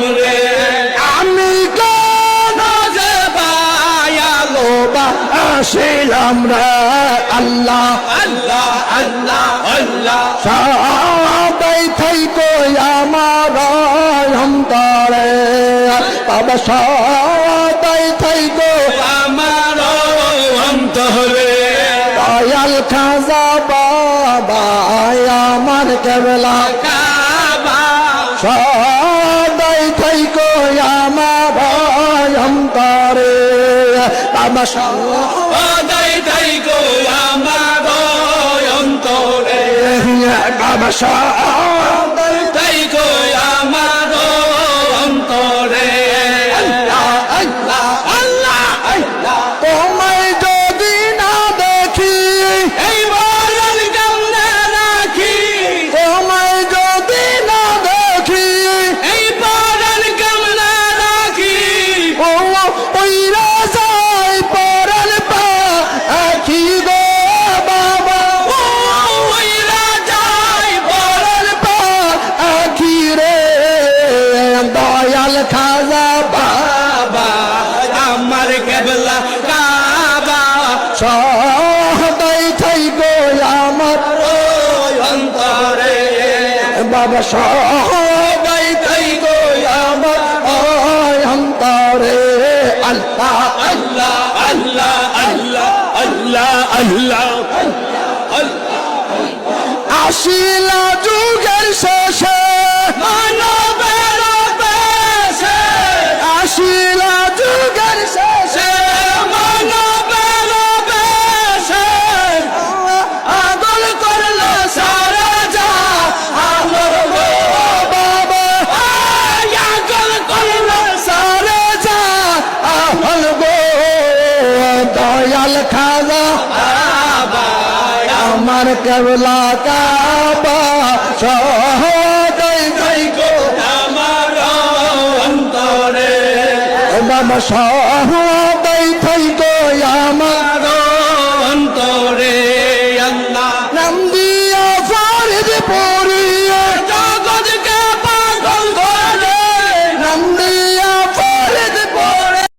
রে আমি আসিলাম রে আল্লাহ। আল্লাহ আল্লাহ আল্লাহ। থাইকো আমার অন্তরে। বাবা থাইকো আমার অন্তরে। দয়াল খাজা বাবা আমার কেবলা। কাবা তাই গো আমার অন্তরে। বাবা কেবলা কাবা সদাই থাই গো আমার অন্তরে বাবা সদাই থাই গো আমার অন্তরে আল্লাহ আল্লাহ আল্লাহ আল্লাহ আল্লাহ আল্লাহ আসিলা যুগের দয়াল খাজা আমার কেবলা কাবা সহ যাইগো আমার অন্তরে। বাবা সহজই আমার